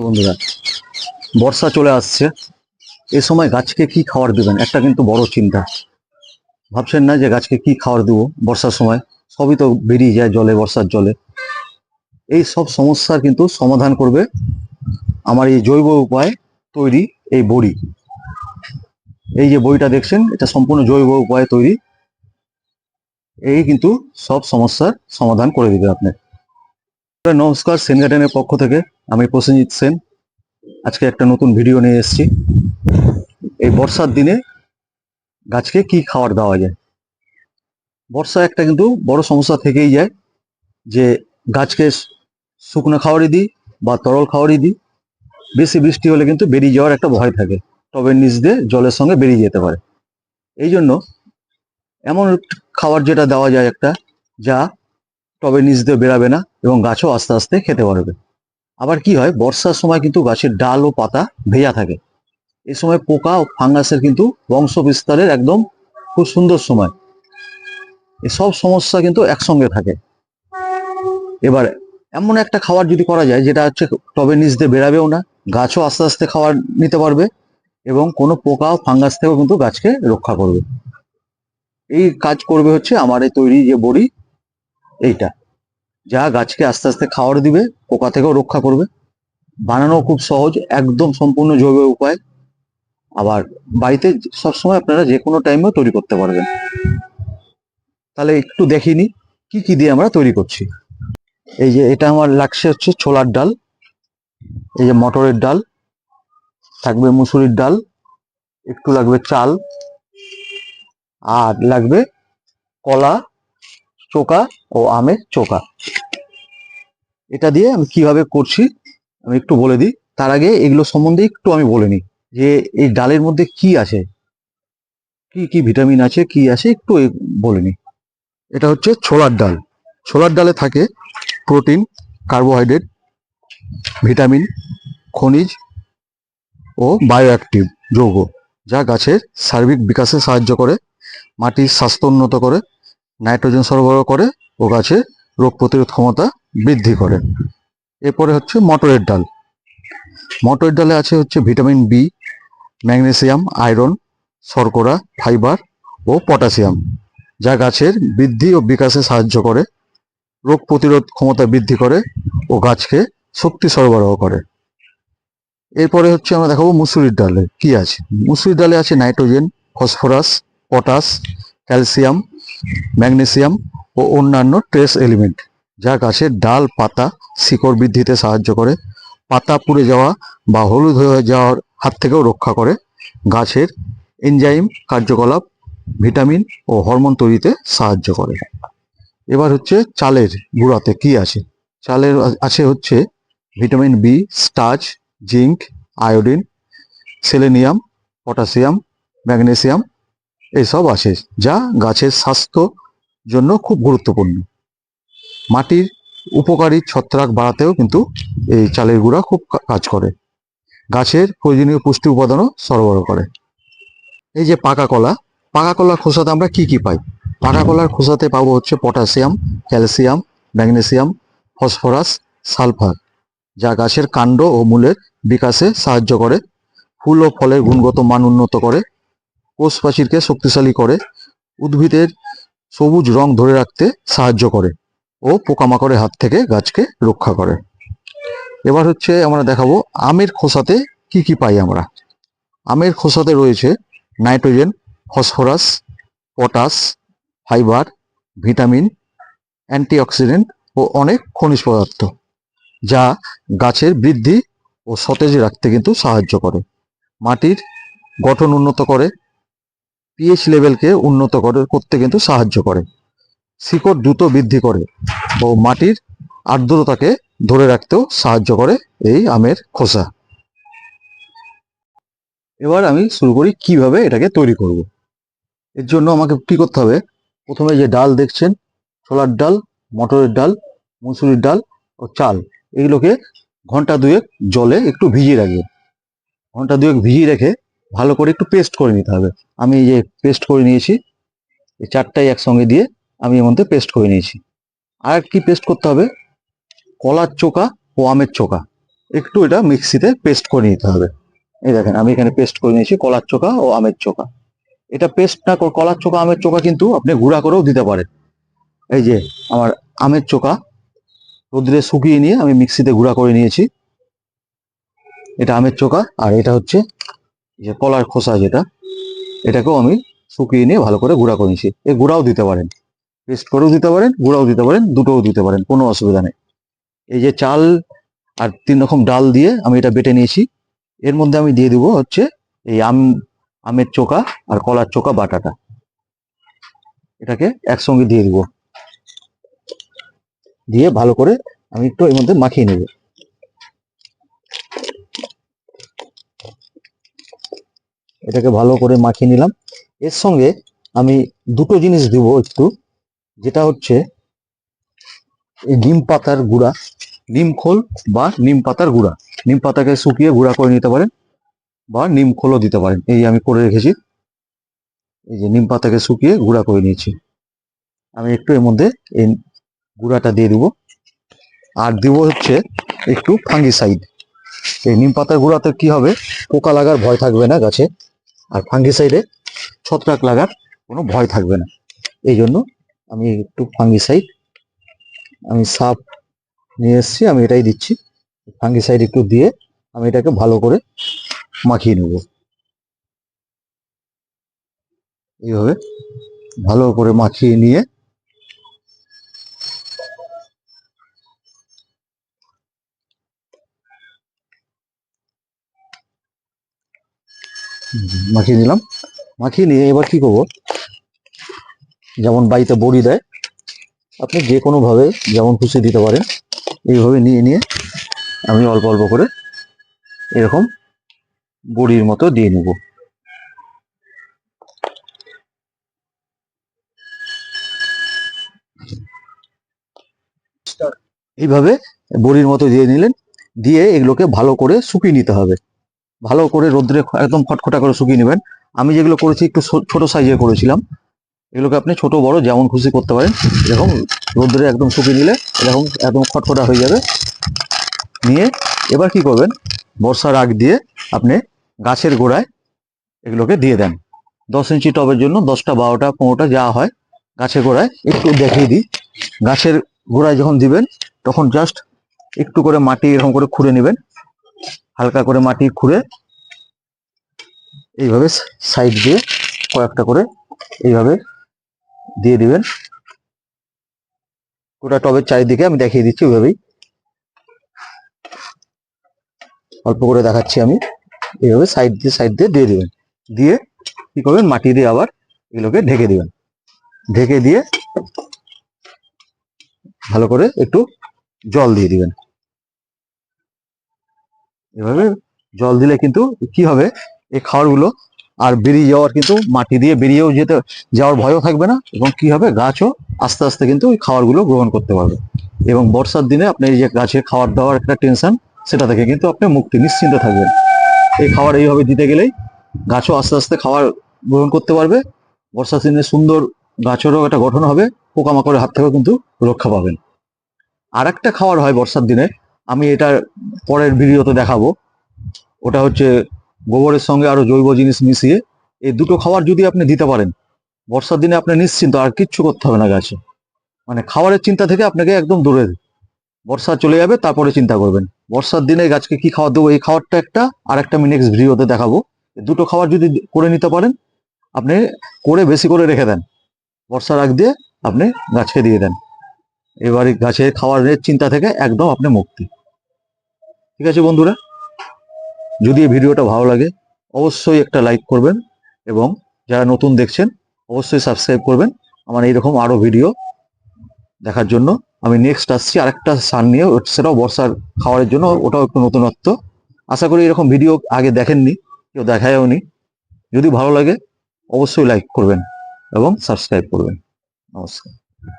বন্ধুরা, বর্ষা চলে আসছে। এ সময় গাছকে কি খাবার দেবেন? একটা কিন্তু বড় চিন্তা। ভাবছেন না যে গাছকে কি খাবার দেবো বর্ষার সময়? সবই তো বেরিয়ে যায় জলে, বর্ষার জলে। এই সব সমস্যার কিন্তু সমাধান করবে আমার এই জৈব উপায় তৈরি এই বড়ি। এই যে বইটা দেখছেন, এটা সম্পূর্ণ জৈব উপায়ে তৈরি। এই কিন্তু সব সমস্যার সমাধান করে দিবে আপনার নমস্কার সেন গার্ডেনের পক্ষ থেকে। আমি প্রসেনজিৎ সেন। আজকে একটা নতুন ভিডিও নিয়ে এসেছি। এই বর্ষার দিনে গাছকে কি খাবার দেওয়া যায়? বর্ষা একটা কিন্তু বড় সমস্যা থেকেই যায় যে গাছকে শুকনো খাবারই দিই বা তরল খাবারই দিই। বেশি বৃষ্টি হলে কিন্তু বেরিয়ে যাওয়ার একটা ভয় থাকে। টবের নিচ দিয়ে জলের সঙ্গে বেরিয়ে যেতে পারে। এই জন্য এমন খাবার যেটা দেওয়া যায় একটা, যা টবের নিচ দিয়ে বেরাবে না এবং গাছও আস্তে আস্তে খেতে পারবে। আবার কি হয়? বর্ষার সময় কিন্তু গাছের ডাল ও পাতা ভেজা থাকে। এই সময় পোকা ও ফাঙ্গাসের কিন্তু বংশ বিস্তারের একদম খুব সুন্দর সময়। এই সব সমস্যা কিন্তু একসঙ্গে থাকে। এবার এমন একটা খাবার যদি করা যায়, যেটা হচ্ছে টবের নিচ দিয়ে বেরাবেও না, গাছও আস্তে আস্তে খাবার নিতে পারবে এবং কোনো পোকা ও ফাঙ্গাস থেকেও কিন্তু গাছকে রক্ষা করবে। এই কাজ করবে হচ্ছে আমার এই তৈরি যে বড়ি এইটা। যা গাছকে আস্তে আস্তে খাবার দিবে, পোকা থেকেও রক্ষা করবে। বানানো খুব সহজ, একদম সম্পূর্ণ জৈব উপায়। আবার বাড়িতে সবসময় আপনারা যে কোনো টাইমেও তৈরি করতে পারবেন। তাহলে একটু দেখিনি কি কি দিয়ে আমরা তৈরি করছি। এই যে এটা আমার লাগছে হচ্ছে ছোলার ডাল, এই যে মটরের ডাল, থাকবে মুসুরির ডাল, একটু লাগবে চাল, আর লাগবে কলা চোকা ও আমের চোকা। এটা দিয়ে আমি কীভাবে করছি, আমি একটু বলে দিই। তার আগে এগুলো সম্বন্ধে একটু আমি বলে নিই যে এই ডালের মধ্যে কি আছে, কি কি ভিটামিন আছে, কি আছে একটু বলে নিই। এটা হচ্ছে ছোলার ডাল। ছোলার ডালে থাকে প্রোটিন, কার্বোহাইড্রেট, ভিটামিন, খনিজ ও বায়োঅ্যাক্টিভ যৌগ যা গাছের সার্বিক বিকাশে সাহায্য করে, মাটির স্বাস্থ্য উন্নত করে নাইট্রোজেন সরবরাহ করে ও গাছে রোগ প্রতিরোধ ক্ষমতা বৃদ্ধি করে। এরপরে হচ্ছে মটরের ডাল। মটরের ডালে আছে হচ্ছে ভিটামিন বি ম্যাগনেসিয়াম, আয়রন, শর্করা, ফাইবার ও পটাশিয়াম, যা গাছের বৃদ্ধি ও বিকাশে সাহায্য করে, রোগ প্রতিরোধ ক্ষমতা বৃদ্ধি করে ও গাছকে শক্তি সরবরাহ করে। এরপরে হচ্ছে আমরা দেখাবো মুসুরির ডালে কি আছে। মুসুরির ডালে আছে nitrogen, phosphorus, potash, calcium magnesium ও অন্যান্য ট্রেস এলিমেন্ট, যা গাছের ডাল, পাতা, শিকড় বৃদ্ধিতে সাহায্য করে। পাতা পুড়ে যাওয়া বা হলুদ হয়ে যাওয়ার হাত থেকেও রক্ষা করে। গাছের এনজাইম কার্যকলাপ, ভিটামিন ও হরমোন তৈরিতে সাহায্য করে। এবার হচ্ছে চালের গুঁড়াতে কি আছে? চালের আছে হচ্ছে vitamin B starch zinc, iodine, selenium, potassium, magnesium এসব আছে যা গাছের স্বাস্থ্য জন্য খুব গুরুত্বপূর্ণ। মাটির উপকারী ছত্রাক বাড়াতেও কিন্তু এই চালের গুঁড়া খুব কাজ করে। গাছের প্রয়োজনীয় পুষ্টি উপাদানও সরবরাহ করে। এই যে পাকা কলা, পাকা কলার খোসাতে আমরা কি কি পাই? পাকা কলার খোসাতে পাবো হচ্ছে potassium, calcium, magnesium, phosphorus, sulphur, যা গাছের কাণ্ড ও মূলের বিকাশে সাহায্য করে, ফুল ও ফলের গুণগত মান উন্নত করে কোষ প্রাচীরকে শক্তিশালী করে, উদ্ভিদের সবুজ রং ধরে রাখতে সাহায্য করে ও পোকামাকড়ের হাত থেকে গাছকে রক্ষা করে। এবার হচ্ছে আমরা দেখাবো আমের খোসাতে কি কি পাই আমরা। আমের খোসাতে রয়েছে nitrogen, phosphorus, potash, fibre, vitamin, antioxidant ও অনেক খনিজ পদার্থ যা গাছের বৃদ্ধি ও সতেজ রাখতে কিন্তু সাহায্য করে। মাটির গঠন উন্নত করে পিএইচ লেভেলকে উন্নত করে, করতে কিন্তু সাহায্য করে। শিকড় দ্রুত বৃদ্ধি করে ও মাটির আর্দ্রতাকে ধরে রাখতেও সাহায্য করে এই আমের খোসা। এবার আমি শুরু করি কীভাবে এটাকে তৈরি করব। এর জন্য আমাকে কি করতে হবে? প্রথমে যে ডাল দেখছেন, ছোলার ডাল, মটরের ডাল, মুসুরির ডাল ও চাল, এগুলোকে ঘণ্টা দুয়েক জলে একটু ভিজিয়ে রাখবে ঘণ্টা দুয়েক ভিজিয়ে রেখে ভালো করে একটু পেস্ট করে নিতে হবে। আমি এই যে পেস্ট করে নিয়েছি, এই চারটাই একসঙ্গে দিয়ে আমি এর মধ্যে পেস্ট করে নিয়েছি। আর কি পেস্ট করতে হবে? কলার চোকা ও আমের চোকা একটু এটা মিক্সিতে পেস্ট করে নিতে হবে। এই দেখেন, আমি এখানে পেস্ট করে নিয়েছি কলার চোখা ও আমের চোখা। এটা পেস্ট না কলার চোখা, আমের চোখা কিন্তু আপনি গুঁড়া করেও দিতে পারেন। এই যে আমার আমের চোখা, রোদ্রে শুকিয়ে নিয়ে আমি মিক্সিতে গুঁড়া করে নিয়েছি। এটা আমের চোখা, আর এটা হচ্ছে যে কলার খোসা যেটা, এটাকেও আমি শুকিয়ে নিয়ে ভালো করে গুঁড়া করে নিয়েছি। এই গুঁড়াও দিতে পারেন। পেস্ট করেও দিতে পারেন, গুঁড়াও দিতে পারেন, দুটোও দিতে পারেন, কোনো অসুবিধা নেই। এই যে চাল আর তিন রকম ডাল দিয়ে আমি এটা বেটে নিয়েছি। এর মধ্যে আমি দিয়ে দিব হচ্ছে এই আম, আমের চোকা আর কলার চোকা বাটাটা। এটাকে একসঙ্গে দিয়ে দিব। দিয়ে ভালো করে আমি একটু এর মধ্যে মাখিয়ে নেব। এটাকে ভালো করে মাখিয়ে নিলাম। এর সঙ্গে আমি দুটো জিনিস দিব একটু, যেটা হচ্ছে এই নিম পাতার গুঁড়া, নিম খোল বা নিম পাতার গুঁড়া। নিম পাতাকে শুকিয়ে গুঁড়া করে নিতে পারেন বা নিম খোলও দিতে পারেন। এই আমি করে রেখেছি। এই যে নিম পাতাকে শুকিয়ে গুঁড়া করে নিয়েছি। আমি একটু এর মধ্যে এই গুঁড়াটা দিয়ে দিব। আর দিব হচ্ছে একটু ফাঙ্গিসাইড। এই নিম পাতার গুঁড়াতে কি হবে? পোকা লাগার ভয় থাকবে না গাছে। আর ফাঙ্গিসাইডে ছত্রাক লাগার কোনো ভয় থাকবে না। এই জন্য আমি একটু ফাঙ্গিসাইড আমি সাপ নিয়ে এসছি, আমি এটাই দিচ্ছি। ফাঙ্গিসাইড একটু দিয়ে আমি এটাকে ভালো করে মাখিয়ে নেব। এইভাবে ভালো করে মাখিয়ে নিয়ে মাখিয়ে নিলাম। মাখিয়ে নিয়ে এবার কি করব? যেমন বাড়িতে বড়ি দেয়, আপনি যে কোনোভাবে যেমন খুশি দিতে পারেন, এইভাবে নিয়ে নিয়ে আমি অল্প অল্প করে এরকম বড়ির মতো দিয়ে নেব। এইভাবে বড়ির মতো দিয়ে নিলেন, দিয়ে এগুলোকে ভালো করে শুকিয়ে নিতে হবে। ভালো করে রোদ্রে একদম খটখটা করে শুকিয়ে নেবেন। আমি যেগুলো করেছি একটু ছোট সাইজে করেছিলাম। এগুলোকে আপনি ছোট, বড়, যেমন খুশি করতে পারেন। এরকম রোদ্রে একদম শুকিয়ে নিলে এরকম, একদম খটখটা হয়ে যাবে। নিয়ে এবার কি করবেন? বর্ষার আগ দিয়ে আপনি গাছের গোড়ায় এগুলোকে দিয়ে দেন। দশ ইঞ্চি টবের জন্য দশটা, বারোটা, পনেরোটা যা হয় গাছের গোড়ায় একটু দেখিয়ে দিই। গাছের গোড়ায় যখন দিবেন, তখন জাস্ট একটু করে মাটি এরকম করে খুঁড়ে নেবেন। হালকা করে মাটি খুঁড়ে এইভাবে সাইড দিয়ে কয়েকটা করে এইভাবে দিয়ে দিবেন। গোটা টবের চারিদিকে আমি দেখিয়ে দিচ্ছি ওইভাবেই। অল্প করে দেখাচ্ছি আমি। এইভাবে সাইড দিয়ে সাইড দিয়ে দিয়ে দিবেন। দিয়ে কি করবেন? মাটি দিয়ে আবার এগুলোকে ঢেকে দিবেন। ঢেকে দিয়ে ভালো করে একটু জল দিয়ে দিবেন। এভাবে জল দিলে কিন্তু কি হবে? এই খাবারগুলো আর বেরিয়ে যাওয়ার কিন্তু মাটি দিয়ে বেরিয়েও যেতে, যাওয়ার ভয়ও থাকবে না এবং কি হবে? গাছও আস্তে আস্তে কিন্তু ওই খাবারগুলো গ্রহণ করতে পারবে। এবং বর্ষার দিনে আপনি এই যে গাছে খাবার দাওয়ার একটা টেনশন সেটা থেকে কিন্তু আপনি মুক্তি নিশ্চিন্ত থাকবেন। এই খাবার এইভাবে দিতে গেলেই গাছও আস্তে আস্তে খাবার গ্রহণ করতে পারবে। বর্ষার দিনে সুন্দর গাছেরও একটা গঠন হবে, পোকামাকড়ের হাত থেকেও কিন্তু রক্ষা পাবেন। আর একটা খাওয়ার হয় বর্ষার দিনে আমি এটার পরের ভিডিওতে দেখাবো। ওটা হচ্ছে গোবরের সঙ্গে আরও জৈব জিনিস মিশিয়ে এই দুটো খাবার যদি আপনি দিতে পারেন, বর্ষার দিনে আপনি নিশ্চিন্ত আর কিচ্ছু করতে হবে না গাছে। মানে খাবারের চিন্তা থেকে আপনাকে একদম দূরে বর্ষা চলে যাবে, তারপরে চিন্তা করবেন। বর্ষার দিনে গাছকে কি খাবার দেবো, এই খাবারটা একটা। আর একটা আমি নেক্সট ভিডিওতে দেখাবো। দুটো খাবার যদি করে নিতে পারেন, আপনি করে বেশি করে রেখে দেন। বর্ষার আগ দিয়ে আপনি গাছকে দিয়ে দেন। এবারে গাছের খাবারের চিন্তা থেকে একদম আপনি মুক্তি। ঠিক আছে বন্ধুরা? যদি এই ভিডিওটা ভালো লাগে, অবশ্যই একটা লাইক করবেন এবং যারা নতুন দেখছেন, অবশ্যই সাবস্ক্রাইব করবেন। আমার এইরকম আরও ভিডিও দেখার জন্য আমি নেক্সট আসছি। আরেকটা সার নিয়ে সেটাও বর্ষার খাওয়ারের জন্য, ওটাও একটু নতুনত্ব। আশা করি এরকম ভিডিও আগে দেখেননি, কেউ দেখায়ও নি। যদি ভালো লাগে, অবশ্যই লাইক করবেন এবং সাবস্ক্রাইব করবেন। নমস্কার।